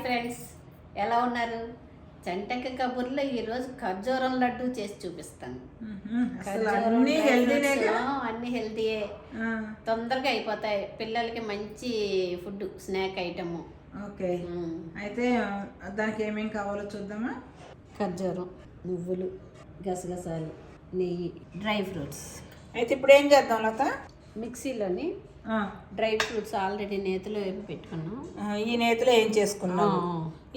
Friends. ఎలా ఉన్నారు? చంటక కబుర్లో ఈరోజు ఖర్జూరం లడ్డు చేసి చూపిస్తాను. అన్ని హెల్తీయే తొందరగా అయిపోతాయి. పిల్లలకి మంచి ఫుడ్ స్నాక్ ఐటమ్. ఓకే. అయితే దానికి ఏమేం కావాలో చూద్దామా? ఖర్జూరం నువ్వులు గసగసాలు నెయ్యి డ్రై ఫ్రూట్స్. అయితే ఇప్పుడు ఏం చేద్దాం లత? మిక్సీలోని డ్రై ఫ్రూట్స్ ఆల్రెడీ నేతిలో వేపి పెట్టుకున్నాం. ఈ నేతిలో ఏం చేసుకున్నాం?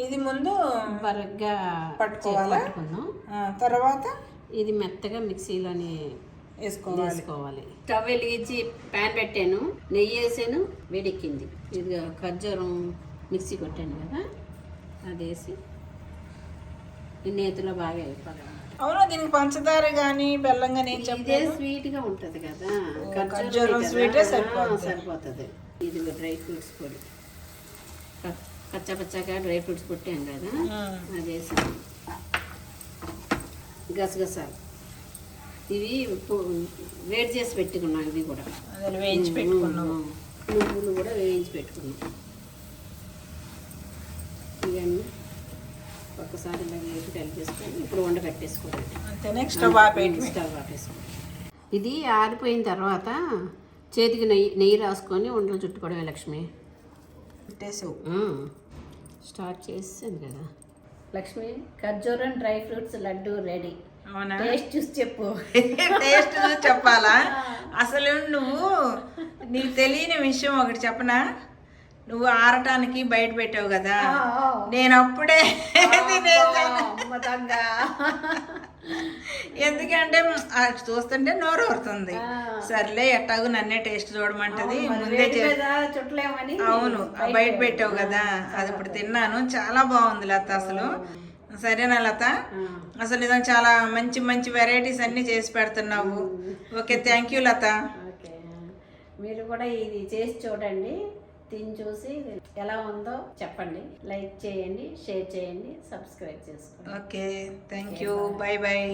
ఇది ముందు బరగ్గా పట్టుకోవాలా? తర్వాత ఇది మెత్తగా మిక్సీలోని వేసుకోవాలి. స్టవ్ వెలిగించి ప్యాన్ పెట్టాను. నెయ్యి వేసాను. వేడెక్కింది. ఇది ఖర్జూరం మిక్సీ కొట్టాను కదా అది వేసి ఈ నేతిలో బాగా అయిపోవాలి. అవును దీనికి పంచదార కానీ బెల్లం కానీ ఏం ఇదే చెప్పలేదు? స్వీట్గా ఉంటది కదా. ఖర్జూరం ఖర్జూరం sweet ఏ సరిపోద్ది. సరిపోతుంది. ఇది డ్రై ఫ్రూట్స్ పొడి. క- కచ్చా పచ్చాగా డ్రై ఫ్రూట్స్ కొట్టాం కదా. అది వేసి. గసగసాలు. ఇవి పు- వేడి చేసి పెట్టుకున్నాం ఇవి కూడా. అదే వేయించి పెట్టుకున్నాం. నువ్వులు కూడా వేయించి పెట్టుకున్నాం. ఇవన్నీ ఒక్కసారి ఇలా వేసి కలిపేసుకొని ఇప్పుడు వండ నెక్స్ట్ స్టవ్ ఆపేయటమే స్టవ్ ఆపేసుకో ఇది ఆరిపోయిన తర్వాత చేతికి నెయ్యి నెయ్యి రాసుకొని ఉండలు చుట్టుకోవడమే లక్ష్మి. పెట్టేసావు స్టార్ట్ చేసాను కదా. లక్ష్మి ఖర్జూరం డ్రై ఫ్రూట్స్ లడ్డు రెడీ. అవునా? టేస్ట్ చూసి చెప్పు. టేస్ట్ చూసి చెప్పాలా? అసలు నువ్వు నీకు తెలియని విషయం ఒకటి చెప్పనా? నువ్వు ఆరటానికి బయట పెట్టావు కదా. నేను అప్పుడే. ఎందుకంటే చూస్తుంటే నోరు ఊరుతుంది. సర్లే ఎట్టాగు నన్నే టేస్ట్ చూడమంటది ముందే అవును బయట పెట్టావు. కదా అది ఇప్పుడు తిన్నాను. చాలా బాగుంది లత అసలు. సరేనా లత. అసలు నిజంగా చాలా మంచి మంచి వెరైటీస్ అన్ని చేసి పెడుతున్నావు. Okay thank you Latha. మీరు కూడా ఇది చేసి చూడండి. తిని చూసి ఎలా ఉందో చెప్పండి. లైక్ చేయండి షేర్ చేయండి సబ్స్క్రైబ్ చేసుకోండి. Okay thank you bye. Bye